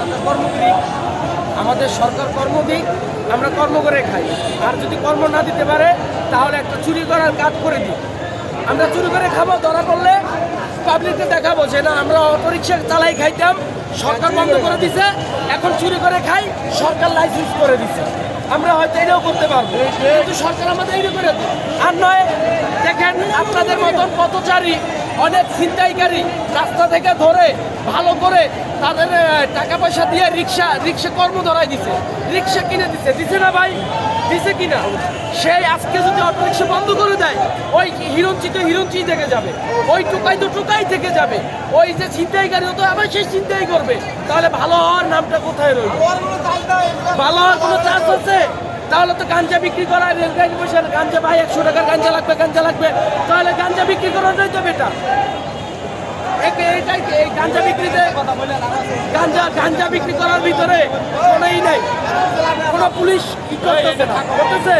সরকার কর্মকরি আমাদের সরকার কর্ম দিক আমরা কর্ম করে খাই। আর যদি কর্ম না দিতে পারে, তাহলে একটা চুরি করার কাজ করে দিই। আমরা চুরি করে খাব, ধরা পড়লে পাবলিককে দেখাবো যে না, আমরা অটোরিক্সা চালাই খাইতাম, সরকার বন্ধ করে দিছে, এখন চুরি করে খাই, সরকার লাইসেন্স করে দিছে। আমরা হয়তো এটাও করতে পারব, কিন্তু সরকার আমাদের এটা করে আর নয়, দেখেন আপনাদের মতন পথচারী অনেক ছিনতাইকারী রাস্তা থেকে ধরে ভালো করে তাদের টাকা পয়সা দিয়ে রিক্সা রিক্সা কর্ম ধরাই দিছে। রিক্সা কিনে দিছে। দিছে না ভাই? দিছে কিনা? সেই আজকে যদি অটো রিক্সা বন্ধ করে দেয়, ওই হিরঞ্চি তো হিরঞ্চি থেকে যাবে। ওই টোকাই তো টোকাই থেকে যাবে। ওই যে ছিনতাইকারী তো আবার সেই ছিনতাই করবে। তাহলে ভালো হওয়ার নামটা কোথায় রইল? ভালো হওয়ার কোনো চান্স আছে? তাহলে তো গাঞ্জা বিক্রি করা রেলগাড়ি বসে গাঞ্জা ভাই, একশো টাকার গাঞ্জা লাগবে গাঞ্জা লাগবে। তাহলে গাঞ্জা বিক্রি করাটাই তো বেটা। গাঞ্জা বিক্রিতে গাঞ্জা গাঞ্জা বিক্রি করার ভিতরে কোনোই নেই। কোনো পুলিশ কি করতেছে না। করতেছে?